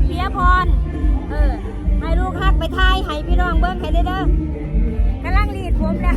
กเปียพร เออให้ลูกฮักไปทายให้พี่น้องเบิ้งให้เด้อกำลังรีดผมนะ